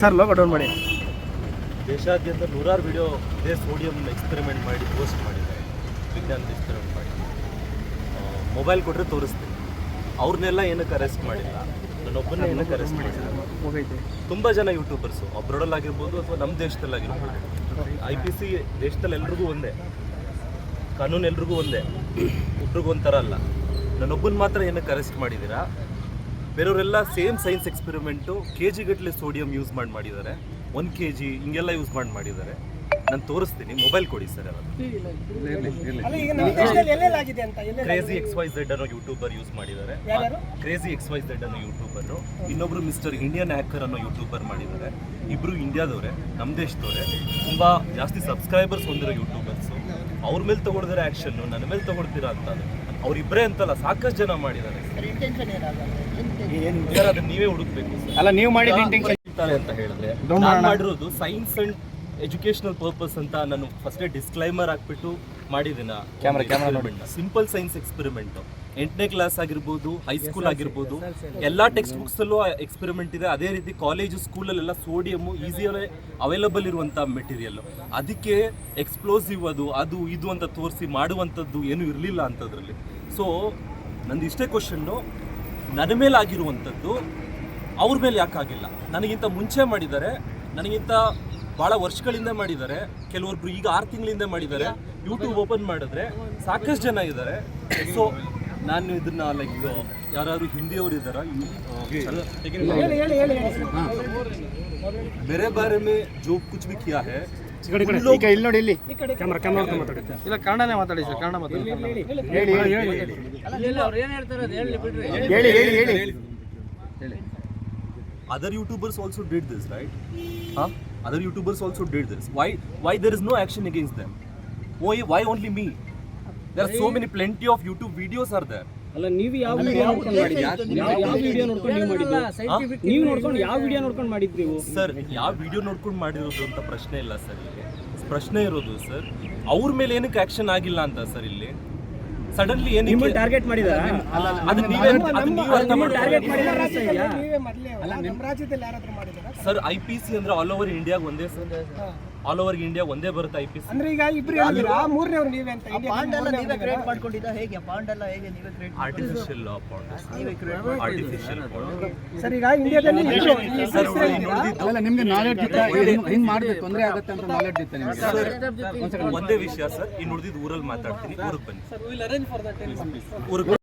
Sir logo down ಮಾಡಿ. ದೇಶಾದ್ಯಂತ ನೂರಾರು ವಿಡಿಯೋ ಇದೇ ಸೋಡಿಯಂ ಎಕ್ಸ್ಪೆರಿಮೆಂಟ್ ಮಾಡಿ ಪೋಸ್ಟ್ ಮಾಡಿದ್ದಾರೆ. ವಿಜ್ಞಾನದ ಎಕ್ಸ್ಪೆರಿಮೆಂಟ್ ಮಾಡಿ. ಮೊಬೈಲ್ ಕೊಟ್ಟರೆ ತೋರಿಸ್ತೀನಿ. ಅವ್ರನ್ನೆಲ್ಲ ಏನಕ್ಕೆ ಅರೆಸ್ಟ್ ಮಾಡಿಲ್ಲ? ನನ್ನೊಬ್ಬನೇ ಏನಕ್ಕೆ ಅರೆಸ್ಟ್ ಮಾಡಿಲ್ಲ ತುಂಬ ಜನ ಯೂಟ್ಯೂಬರ್ಸು ಅಬ್ರಾಡಲ್ಲಿ ಆಗಿರ್ಬೋದು ಅಥವಾ ನಮ್ಮ ದೇಶದಲ್ಲಾಗಿರ್ಬೋದು. ಐ ಪಿ ಸಿ ದೇಶದಲ್ಲಿ ಎಲ್ರಿಗೂ ಒಂದೇ. ಕಾನೂನು ಎಲ್ರಿಗೂ ಒಂದೇ. ಒಬ್ರಿಗೂ ಒಂಥರ ಅಲ್ಲ. ನನ್ನೊಬ್ಬನ ಮಾತ್ರ ಏನಕ್ಕೆ ಅರೆಸ್ಟ್ ಮಾಡಿದ್ದೀರಾ? ಬೇರೆಯವರೆಲ್ಲ ಸೇಮ್ ಸೈನ್ಸ್ ಎಕ್ಸ್ಪೆರಿಮೆಂಟು ಕೆ ಜಿಗಟ್ಟಲೆ ಸೋಡಿಯಂ ಯೂಸ್ ಮಾಡಿ ಮಾಡಿದ್ದಾರೆ. ಒನ್ ಕೆ ಜಿ ಹಿಂಗೆಲ್ಲ ಯೂಸ್ ಮಾಡಿ ಮಾಡಿದ್ದಾರೆ. ನಾನು ತೋರಿಸ್ತೀನಿ ಮೊಬೈಲ್ ಕೊಡಿ sir crazy X Y Z ಅನ್ನೋ ಯೂಟ್ಯೂಬರ್ ಯೂಸ್ ಮಾಡಿದ್ದಾರೆ. ಕ್ರೇಜಿ ಎಕ್ಸ್ ವೈ ಝೆಡ್ ಅನ್ನೋ ಯೂಟ್ಯೂಬರ್ ಇನ್ನೊಬ್ರು ಮಿಸ್ಟರ್ ಇಂಡಿಯನ್ ಹ್ಯಾಕರ್ ಅನ್ನೋ ಯೂಟ್ಯೂಬರ್ ಮಾಡಿದ್ದಾರೆ. ಇಬ್ರು ಇಂಡಿಯಾದವರೇ ನಮ್ಮ ದೇಶದವರೇ. ತುಂಬಾ ಜಾಸ್ತಿ ಸಬ್ಸ್ಕ್ರೈಬರ್ಸ್ ಹೊಂದಿರೋ ಯೂಟ್ಯೂಬರ್ಸ್ ಅವ್ರ ಮೇಲೆ ತಗೊಳ್ದಿರೋ ಆಕ್ಷನ್ ನನ್ನ ಮೇಲೆ ತಗೊಳ್ತೀರಾ ಅಂತ. ಅವ್ರಿಬ್ರೇ ಅಂತಲ್ಲ ಸಾಕಷ್ಟು ಜನ ಮಾಡಿದ್ದಾರೆ. ಸರ್ ಅದನ್ನ ನೀವೇ ಹುಡುಕ್ಬೇಕು. ಸರ್ ಅಲ್ಲ ನೀವು ಮಾಡಿ ಅಂತ ಹೇಳಿದ್ರೆ ನಾನು ಮಾಡಿರೋದು ಸೈನ್ಸ್ ಅಂಡ್ ಎಜುಕೇಶನಲ್ ಪರ್ಪಸ್ ಅಂತ ನಾನು ಫಸ್ಟ್ ಡಿಸ್ಕ್ಲೈಮರ್ ಹಾಕ್ಬಿಟ್ಟು ಮಾಡಿದ್ದೀನ. ಸಿಂಪಲ್ ಸೈನ್ಸ್ ಎಕ್ಸ್ಪೆರಿಮೆಂಟ್ ಎಂಟನೇ ಕ್ಲಾಸ್ ಆಗಿರ್ಬೋದು ಹೈಸ್ಕೂಲ್ ಆಗಿರ್ಬೋದು ಎಲ್ಲ ಟೆಕ್ಸ್ಟ್ ಬುಕ್ಸ್ ಅಲ್ಲೂ ಎಕ್ಸ್ಪೆರಿಮೆಂಟ್ ಇದೆ. ಅದೇ ರೀತಿ ಕಾಲೇಜು ಸ್ಕೂಲಲ್ಲೆಲ್ಲ ಸೋಡಿಯಮ್ಮು ಈಸಿಯಲ್ಲೇ ಅವೈಲಬಲ್ ಇರುವಂಥ ಮೆಟೀರಿಯಲ್ಲು ಅದಕ್ಕೆ ಎಕ್ಸ್ಪ್ಲೋಸಿವ್ ಅದು ಅದು ಇದು ಅಂತ ತೋರಿಸಿ ಮಾಡುವಂಥದ್ದು ಏನು ಇರಲಿಲ್ಲ ಅಂಥದ್ರಲ್ಲಿ ಸೊ ನಂದು ಇಷ್ಟೇ ಕ್ವಶನ್ನು ನನ್ನ ಮೇಲೆ ಆಗಿರುವಂಥದ್ದು ಅವ್ರ ಮೇಲೆ ಯಾಕಾಗಿಲ್ಲ ನನಗಿಂತ ಮುಂಚೆ ಮಾಡಿದ್ದಾರೆ ನನಗಿಂತ ಭಾಳ ವರ್ಷಗಳಿಂದ ಮಾಡಿದ್ದಾರೆ ಕೆಲವೊಬ್ರು ಈಗ ಆರು ತಿಂಗಳಿಂದ ಮಾಡಿದ್ದಾರೆ ಯೂಟ್ಯೂಬ್ ಓಪನ್ ಮಾಡಿದ್ರೆ ಸಾಕಷ್ಟು ಜನ ಇದ್ದಾರೆ. ಸೊ ನಾನು ಇದನ್ನ ಲೈಕ್ ಯಾರು ಹಿಂದಿಯವರು ಇದ್ದಾರಾ? ಬೇರೆ ಬಾರಿ ಜೋ ಕುಚ್ ಭಿ ಕಿಯಾ ಹೇ? ಮಾತಾಡಿ. Other YouTubers also did this right other YouTubers also did this why why there is no action against them why only me there are so many plenty of YouTube videos are there ಅಲ್ಲ ನೀವು ಯಾವ video ನೋಡ್ಕೊಂಡು ಮಾಡಿದ್ರಿ? ಯಾವ ಯಾವ video ನೋಡ್ಕೊಂಡು ನೀವು ಮಾಡಿದ್ರಿ ನೀವು ನೋಡ್ಕೊಂಡು ಯಾವ ವಿಡಿಯೋ ನೋಡ್ಕೊಂಡು ಮಾಡಿದ್ರಿ ನೀವು? ಸರ್ ಯಾವ ವಿಡಿಯೋ ನೋಡ್ಕೊಂಡು ಮಾಡಿರೋದು ಅಂತ ಪ್ರಶ್ನೆ ಇಲ್ಲ ಸರ್ ಇಲ್ಲಿ. ಪ್ರಶ್ನೆ ಇರೋದು ಸರ್ ಅವ್ರ ಮೇಲೆ ಏನಕ್ಕೆ ಆಕ್ಷನ್ ಆಗಿಲ್ಲ ಅಂತ ಸರ್ ಇಲ್ಲಿ? ಸಡನ್ಲಿ ಏನು ನಿಮ್ಮ ಟಾರ್ಗೆಟ್ ಮಾಡಿದಾರ? ಅದು ನೀವೇ ಅದು ನೀವು ಅರ್ಥ ಟಾರ್ಗೆಟ್. ಮಾಡಿದಾರ ಸರ್ ಮಾಡಿದರಾ? ಸರ್ IPC ಅಂದ್ರೆ ಆಲ್ ಓವರ್ ಇಂಡಿಯಾಗೆ ಒಂದೇ ಸರ್ ಆಲ್ ಓವರ್ ಇಂಡಿಯಾ ಒಂದೇ ಬರುತ್ತೆ ಐ ಪಿ ಅಂದ್ರೆ ಈಗ ಇಬ್ರು ಹೇಳಿದ್ರ ಮೂರನೇವ್ರು ನೀವೇ ಅಂತ ಪಾಂಡ್ ಎಲ್ಲ ನೀವೇ ಕ್ರಿಯೇಟ್ ಮಾಡ್ಕೊಂಡಿದ್ದ ಹೇಗೆ ಪಾಂಡ್ ಎಲ್ಲ ಹೇಗೆ ನೀವೇ ಕ್ರಿಯೇಟ್ ಆರ್ಟಿಫಿಷಿಯಲ್ ನೀವೇ ಕ್ರಿಯೇಟ್ ಆರ್ಟಿಫಿಷಿಯಲ್ ಸರ್ ಈಗ ಇಂಡಿಯಾದಲ್ಲಿ ಸರ್? ಅಲ್ಲ ನಿಮ್ಗೆ ನಾಲೆಡ್ಜ್ ಇತ್ತ ಹಿಂಗ್ ಮಾಡಬೇಕು ತೊಂದರೆ ಆಗುತ್ತೆ ಅಂತ ನಾಲೆಡ್ಜ್ ಇತ್ತ ನಿಮ್ಗೆ ಒಂದೇ ವಿಷಯ ಸರ್ ಇನ್ನು ಉಳಿದಿದ್ದು ಊರಲ್ಲಿ ಮಾತಾಡ್ತೀನಿ ಊರಿಗೆ ಬನ್ನಿ ಊರಿಗೆ